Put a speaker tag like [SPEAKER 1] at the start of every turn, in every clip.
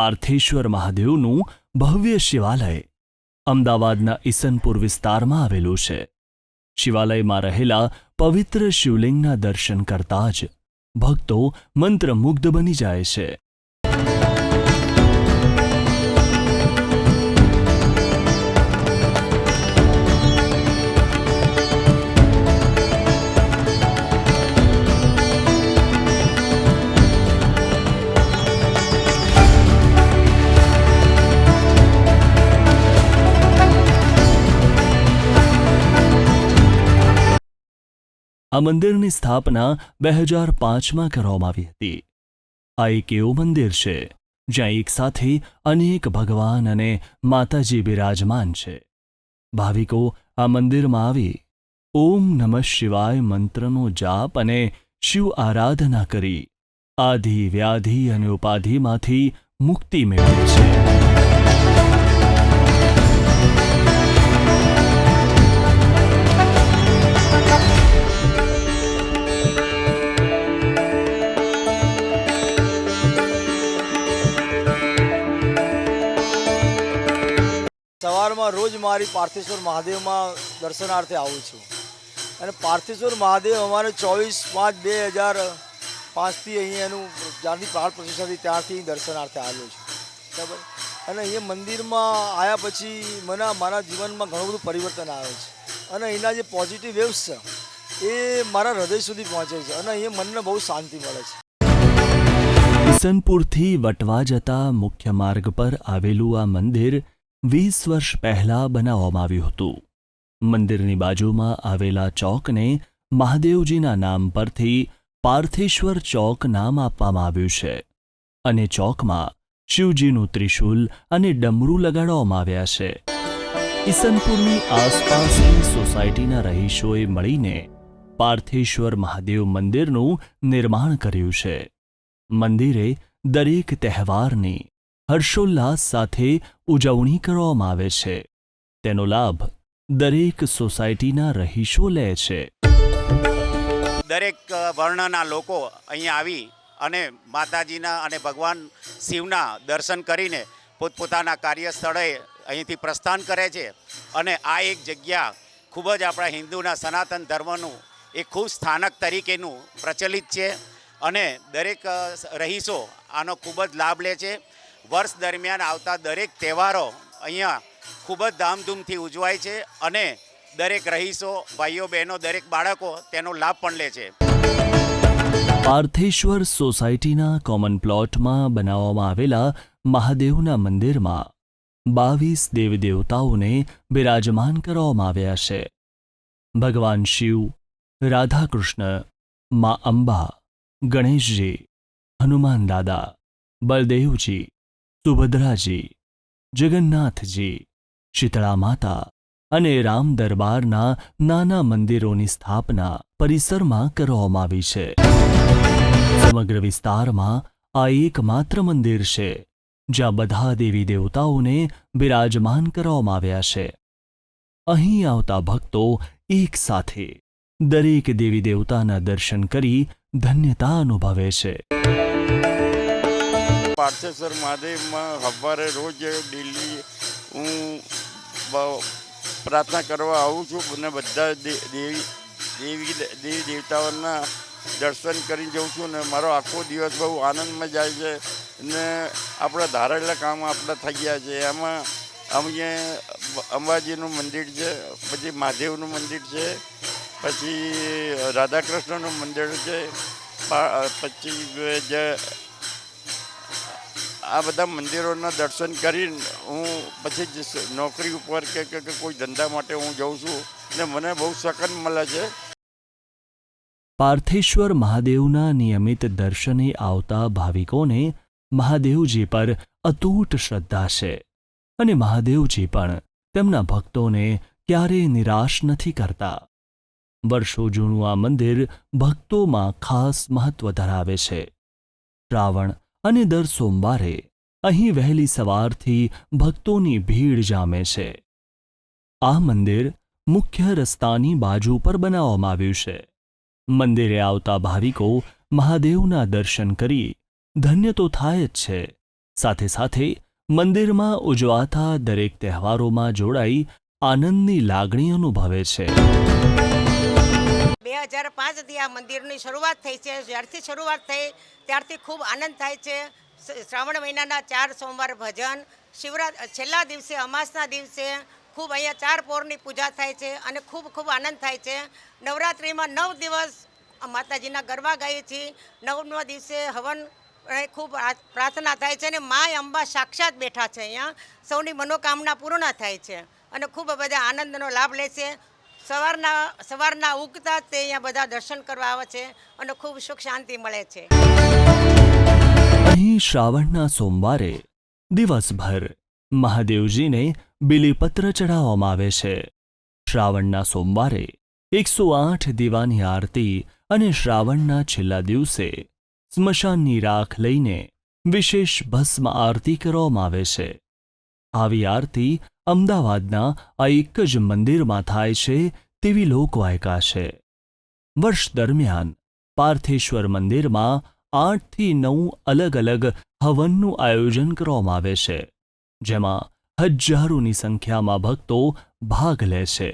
[SPEAKER 1] પાર્થેશ્વર મહાદેવનું ભવ્ય શિવાલય અમદાવાદના ઈસનપુર વિસ્તારમાં આવેલું છે શિવાલયમાં રહેલા પવિત્ર શિવલિંગના દર્શન કરતા જ ભક્તો મંત્રમુગ્ધ બની જાય છે આ મંદિરની સ્થાપના બે હજાર પાંચમાં કરવામાં આવી હતી. આ એક એવું મંદિર છે, જ્યાં એક સાથે અનેક ભગવાન અને માતાજી બિરાજમાન છે. ભાવિકો, આ મંદિરમાં આવી ઓમ નમઃ શિવાય મંત્રનો જાપ અને શિવ આરાધના કરી આધિ વ્યાધિ અને ઉપાધિમાંથી મુક્તિ મેળવે છે.
[SPEAKER 2] રોજ મારી પાર્થેશ્વર મહાદેવમાં દર્શનાર્થે આવું છું. અને પાર્થેશ્વર મહાદેવ અમારે ચોવીસ પાંચ બે હજાર પાંચથી અહીં એનું જ્યારથી પ્રાણ પ્રતિષ્ઠાથી ત્યારથી દર્શનાર્થે આવેલો છું. બરાબર? અને અહીંયા મંદિરમાં આવ્યા પછી મને મારા જીવનમાં ઘણું બધું પરિવર્તન આવે છે. અને અહીંના જે પોઝિટિવ વેવ્સ છે, એ મારા હૃદય સુધી પહોંચે છે અને અહીંયા મનને બહુ શાંતિ મળે છે.
[SPEAKER 1] ઈસનપુરથી વટવા જતા મુખ્ય માર્ગ પર આવેલું આ મંદિર વીસ વર્ષ પહેલા બનાવવામાં આવ્યું હતું. મંદિરની બાજુમાં આવેલા ચોકને મહાદેવજીના નામ પરથી પાર્થેશ્વર ચોક નામ આપવામાં આવ્યું છે અને ચોકમાં શિવજીનું ત્રિશૂલ અને ડમરું લગાડવામાં આવ્યા છે. ઈસનપુરની આસપાસની સોસાયટીના રહીશોએ મળીને પાર્થેશ્વર મહાદેવ મંદિરનું નિર્માણ કર્યું છે. મંદિરે દરેક તહેવારની હર્ષોલ્લાસ સાથે ઉજવણી કરવામાં આવે છે. તેનો લાભ દરેક સોસાયટીના રહીશો લે છે.
[SPEAKER 3] દરેક વર્ણના લોકો અહીંયા આવી અને માતાજીના અને ભગવાન શિવના દર્શન કરીને પોતપોતાના કાર્યસ્થળે અહીંથી પ્રસ્થાન કરે છે. અને આ એક જગ્યા ખૂબ જ આપણા હિન્દુના સનાતન ધર્મનું એક ખૂબ સ્થાનક તરીકેનું પ્રચલિત છે અને દરેક રહીશો આનો ખૂબ જ લાભ લે છે. વર્ષ દરમિયાન આવતા દરેક તહેવારો અહીંયા ખૂબ જ ધામધૂમથી ઉજવાય છે અને દરેક રહીશો, ભાઈઓ, બહેનો, દરેક બાળકો તેનો લાભ પણ લે છે.
[SPEAKER 1] પાર્થેશ્વર સોસાયટીના કોમન પ્લોટમાં બનાવવામાં આવેલા મહાદેવના મંદિરમાં બાવીસ દેવદેવતાઓને બિરાજમાન કરવામાં આવ્યા છે. ભગવાન શિવ, રાધાકૃષ્ણ, મા અંબા, ગણેશજી, હનુમાન દાદા, બલદેવજી સુભદ્રાજી, જગન્નાથજી, શીતળા માતા અને રામ દરબારના નાના મંદિરોની સ્થાપના પરિસરમાં કરવામાં આવી છે. સમગ્ર વિસ્તારમાં આ એકમાત્ર મંદિર છે, જ્યાં બધા દેવી દેવતાઓને બિરાજમાન કરવામાં આવ્યા છે. અહીં આવતા ભક્તો એક સાથે દરેક દેવી દેવતાના દર્શન કરી ધન્યતા અનુભવે છે.
[SPEAKER 4] પાર્થેશ્વર મહાદેવમાં સવારે રોજ ડેલી હું પ્રાર્થના કરવા આવું છું અને બધા દેવી દેવી દેવી દેવતાઓના દર્શન કરી જાઉં છું ને મારો આખો દિવસ બહુ આનંદમાં જાય છે ને આપણા ધારેલા કામ આપણા થઈ ગયા છે. એમાં અમે અંબાજીનું મંદિર છે, પછી મહાદેવનું મંદિર છે, પછી રાધાકૃષ્ણનું મંદિર છે પછી જે આ બધા મંદિરોના દર્શન કરીને હું પછી નોકરી ઉપર કે કોઈ ધંધા માટે હું જાઉં છું ને મને બહુ સકન મળે છે.
[SPEAKER 1] પાર્થેશ્વર મહાદેવના નિયમિત દર્શને આવતા ભાવિકોને મહાદેવજી પર અતૂટ શ્રદ્ધા છે અને મહાદેવજી પણ તેમના ભક્તોને ક્યારેય નિરાશ નથી કરતા. વર્ષો જૂનું આ મંદિર ભક્તોમાં ખાસ મહત્વ ધરાવે છે. શ્રાવણ અને દર સોમવારે અહીં વહેલી સવારથી ભક્તોની ભીડ જામે છે. આ મંદિર મુખ્ય રસ્તાની બાજુ પર બનાવવામાં આવ્યું છે. મંદિરે આવતા ભાવિકો મહાદેવના દર્શન કરી ધન્ય તો થાય જ છે. સાથે સાથે મંદિરમાં ઉજવાતા દરેક તહેવારોમાં જોડાઈ આનંદની લાગણી અનુભવે છે.
[SPEAKER 5] બે હજાર પાંચથી આ મંદિરની શરૂઆત થઈ છે. જ્યારથી શરૂઆત થઈ, ત્યારથી ખૂબ આનંદ થાય છે. શ્રાવણ મહિનાના ચાર સોમવાર ભજન, શિવરાત, છેલ્લા દિવસે, અમાસના દિવસે ખૂબ અહીંયા ચાર પોરની પૂજા થાય છે અને ખૂબ ખૂબ આનંદ થાય છે. નવરાત્રિમાં નવ દિવસ માતાજીના ગરબા ગાઈએ છીએ. નવમા દિવસે હવન ખૂબ પ્રાર્થના થાય છે અને માય અંબા સાક્ષાત બેઠા છે અહીંયા. સૌની મનોકામના પૂર્ણ થાય છે અને ખૂબ બધા આનંદનો લાભ લે છે. સવારના સવારના ઉગતા તે અહીંયા બધા દર્શન કરવા આવે છે અને ખૂબ સુખ શાંતિ મળે છે.
[SPEAKER 1] અહીં શ્રાવણના સોમવારે દિવસભર મહાદેવજીને બિલીપત્ર ચડાવવામાં આવે છે. શ્રાવણના સોમવારે એકસો આઠ દીવાની આરતી અને શ્રાવણના છેલ્લા દિવસે સ્મશાનની રાખ લઈને વિશેષ ભસ્મ આરતી કરવામાં આવે છે. આવી આરતી અમદાવાદના આ એક જ મંદિરમાં થાય છે તેવી લોકવાયકા છે. વર્ષ દરમિયાન પાર્થેશ્વર મંદિરમાં આઠથી નવ અલગ અલગ હવનનું આયોજન કરવામાં આવે છે, જેમાં હજારોની સંખ્યામાં ભક્તો ભાગ લે છે.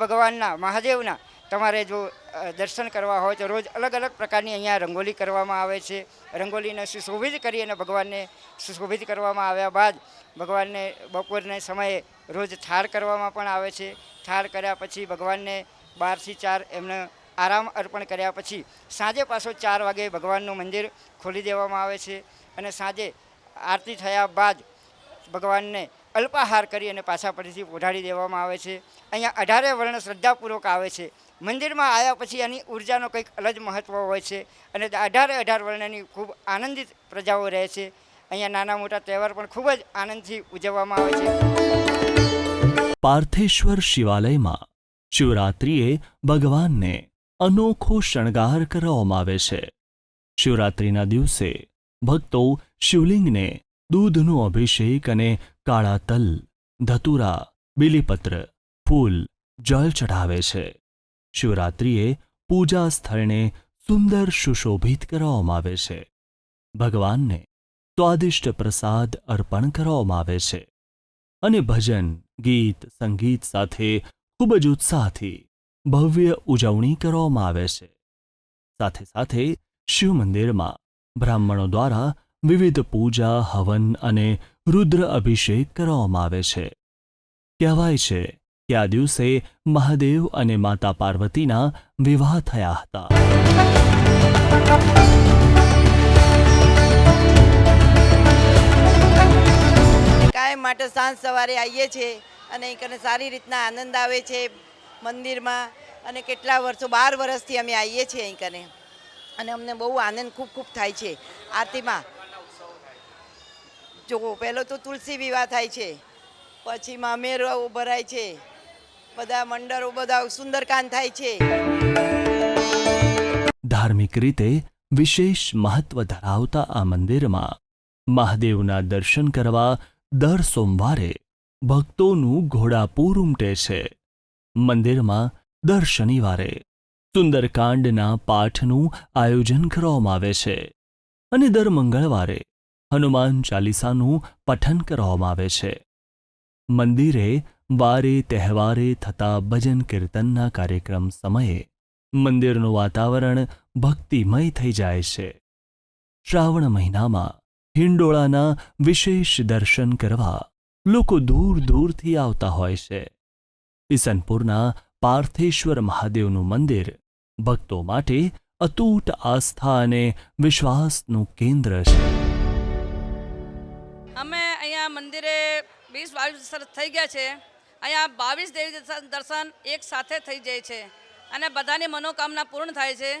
[SPEAKER 6] ભગવાનના મહાદેવના તમારે જો દર્શન કરવા હોય તો રોજ અલગ અલગ પ્રકારની અહીંયા રંગોલી કરવામાં આવે છે. રંગોલીને સુશોભિત કરી અને ભગવાનને સુશોભિત કરવામાં આવ્યા બાદ ભગવાનને બપોરના સમયે રોજ થાળ કરવામાં પણ આવે છે. થાળ કર્યા પછી ભગવાનને બારથી ચાર એમને આરામ અર્પણ કર્યા પછી સાંજે પાછો ચાર વાગે ભગવાનનું મંદિર ખોલી દેવામાં આવે છે અને સાંજે આરતી થયા બાદ ભગવાનને અલ્પાહાર કરી અને પાછા ફરીથી ઓઢાડી દેવામાં આવે છે. અહીંયા અઢારે વર્ણ શ્રદ્ધાપૂર્વક આવે છે. મંદિરમાં આવ્યા પછી એની ઉર્જાનો કંઈક અલગ મહત્ત્વ હોય છે અને અઢારે અઢાર વર્ણની ખૂબ આનંદિત પ્રજાઓ રહે છે. અહીંયા નાના મોટા તહેવાર પણ ખૂબ જ આનંદથી ઉજવવામાં આવે છે.
[SPEAKER 1] પાર્થેશ્વર શિવાલયમાં શિવરાત્રિએ ભગવાનને અનોખો શણગાર કરવામાં આવે છે. શિવરાત્રિના દિવસે ભક્તો શિવલિંગને દૂધનો અભિષેક અને કાળા તલ, ધતુરા, બિલીપત્ર, ફૂલ, જળ ચઢાવે છે. શિવરાત્રિએ પૂજા સ્થળને સુંદર સુશોભિત કરવામાં આવે છે. ભગવાનને સ્વાદિષ્ટ પ્રસાદ અર્પણ કરવામાં આવે છે અને ભજન, ગીત, સંગીત સાથે ખૂબ જ ઉત્સાહથી ભવ્ય ઉજવણી કરવામાં આવે છે. સાથે સાથે શિવ મંદિરમાં બ્રાહ્મણો દ્વારા વિવિધ પૂજા, હવન અને રુદ્ર અભિષેક કરવામાં આવે છે. કહેવાય છે કે આ દિવસે મહાદેવ અને માતા પાર્વતીના વિવાહ થયા હતા.
[SPEAKER 7] કાયમ માટે સાંજ સવારે આવીએ છીએ અને કને સારી રીતના આનંદ આવે છે મંદિરમાં અને કેટલા વર્ષો, બાર વર્ષથી અમે આવીએ છીએ અહીં કને અને અમને બહુ આનંદ ખૂબ ખૂબ થાય છે આરતીમાં. જો પહેલો તો તુલસી વિવાહ થાય છે, પછી મામેરો ભરાય છે. બધા મંડળો, બધા સુંદરકાંડ થાય છે.
[SPEAKER 1] ધાર્મિક રીતે વિશેષ મહત્વ ધરાવતા આ મંદિરમાં મહાદેવના દર્શન કરવા દર સોમવારે ભક્તોનું ઘોડાપૂર ઉમટે છે. મંદિરમાં દર શનિવારે સુંદરકાંડના પાઠનું આયોજન કરવામાં આવે છે અને દર મંગળવારે હનુમાન ચાલીસાનું પઠન કરવામાં આવે છે. મંદિરે વારે તહેવારે થતા ભજન કીર્તનના કાર્યક્રમ સમયે મંદિરનું વાતાવરણ ભક્તિમય થઈ જાય છે. શ્રાવણ મહિનામાં હિંડોળાના વિશેષ દર્શન કરવા લોકો દૂર દૂરથી આવતા હોય છે. ઈસનપુરના પાર્થેશ્વર મહાદેવનું મંદિર ભક્તો માટે અતૂટ આસ્થા અને વિશ્વાસનું કેન્દ્ર છે.
[SPEAKER 8] અમે અહીંયા મંદિરે વીસ બાવીસ વર્ષ થઈ ગયા છે. અહીંયા બાવીસ દેવી દર્શન- એક સાથે થઈ જાય છે. અને બધાની મનોકામના પૂર્ણ થાય છે.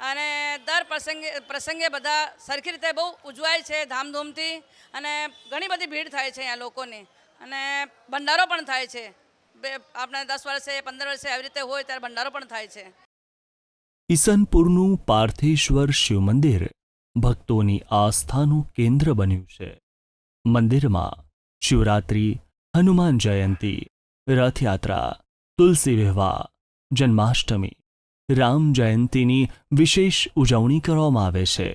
[SPEAKER 8] અને દર પ્રસંગે પ્રસંગે બધા સરખી રીતે બહુ ઉજવાય છે ધામધૂમથી. અને ઘણી બધી ભીડ થાય છે અહીંયા લોકોની. અને ભંડારો પણ થાય છે. બે આપણે દસ વર્ષે, પંદર વર્ષે આવી રીતે હોય ત્યારે ભંડારો પણ થાય છે.
[SPEAKER 1] ઈસનપુરનું પાર્થેશ્વર શિવ મંદિર ભક્તોની આસ્થાનું કેન્દ્ર બન્યું છે. મંદિરમાં શિવરાત્રિ હનુમાન જયંતી રથયાત્રા તુલસી વિવાહ જન્માષ્ટમી રામ જયંતીની વિશેષ ઉજવણી કરવામાં આવે છે.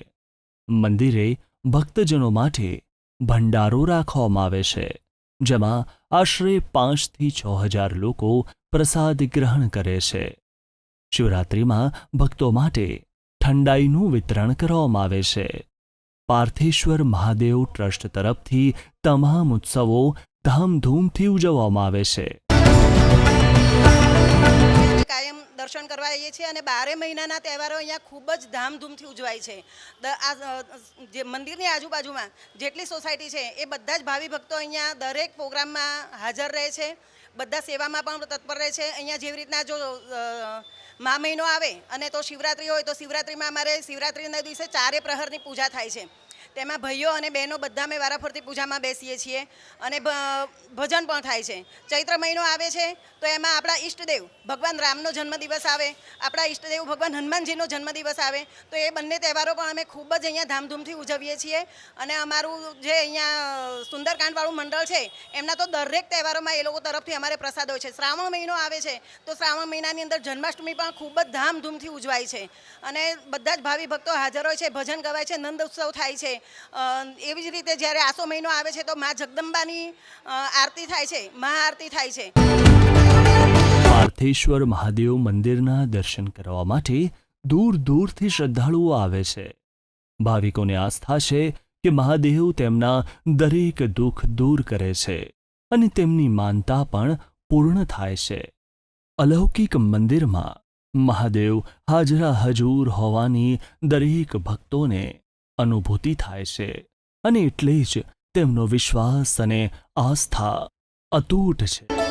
[SPEAKER 1] મંદિરે ભક્તજનો માટે ભંડારો રાખવામાં આવે છે, જેમાં આશરે પાંચથી છ હજાર લોકો પ્રસાદ ગ્રહણ કરે છે. શિવરાત્રિમાં ભક્તો માટે ઠંડાઈનું વિતરણ કરવામાં આવે છે. પાર્થેશ્વર મહાદેવ ટ્રસ્ટ તરફથી તમામ ઉત્સવો ધામધૂમથી ઉજવવામાં આવે છે.
[SPEAKER 9] કાયમ દર્શન કરવા આવીએ છીએ અને બારે મહિનાના તહેવારો અહીંયા ખૂબ જ ધામધૂમથી ઉજવાય છે. આ જે મંદિરની આજુબાજુમાં જેટલી સોસાયટી છે એ બધા જ ભાવિ ભક્તો અહીંયા દરેક પ્રોગ્રામમાં હાજર રહે છે. બધા સેવામાં પણ તત્પર રહે છે. અહીંયા જેવી રીતના જો મા મહિનો આવે અને તો શિવરાત્રિ હોય તો શિવરાત્રિમાં અમારે શિવરાત્રિના દિવસે ચારે પ્રહરની પૂજા થાય છે. તેમાં ભાઈઓ અને બહેનો બધા અમે વારાફરતી પૂજામાં બેસીએ છીએ અને ભજન પણ થાય છે. ચૈત્ર મહિનો આવે છે તો એમાં આપણા ઈષ્ટદેવ ભગવાન રામનો જન્મદિવસ આવે, આપણા ઈષ્ટદેવ ભગવાન હનુમાનજીનો જન્મદિવસ આવે, તો એ બંને તહેવારો પણ અમે ખૂબ જ અહીંયા ધામધૂમથી ઉજવીએ છીએ. અને અમારું જે અહીંયા સુંદરકાંડવાળું મંડળ છે, એમના તો દરેક તહેવારોમાં એ લોકો તરફથી અમારે પ્રસાદ હોય છે. શ્રાવણ મહિનો આવે છે તો શ્રાવણ મહિનાની અંદર જન્માષ્ટમી પણ ખૂબ જ ધામધૂમથી ઉજવાય છે. અને બધા જ ભાવિ ભક્તો હાજર હોય છે, ભજન ગવાય છે, નંદ ઉત્સવ થાય છે. એવી જ રીતે જ્યારે આસો મહિનો આવે છે તો મા જગદંબાની આરતી થાય છે મહાઆરતી થાય છે.
[SPEAKER 1] પાર્થેશ્વર મહાદેવ મંદિરના દર્શન કરવા માટે દૂર દૂરથી શ્રદ્ધાળુઓ આવે છે. ભાવિકોને આસ્થા છે કે મહાદેવ તેમના દરેક દુઃખ દૂર કરે છે અને તેમની માનતા પણ પૂર્ણ થાય છે. અલૌકિક મંદિરમાં મહાદેવ હાજરા હજૂર હોવાની દરેક ભક્તોને અનુભૂતિ થાય છે અને એટલે જ તેમનો વિશ્વાસ અને આસ્થા અતૂટ છે.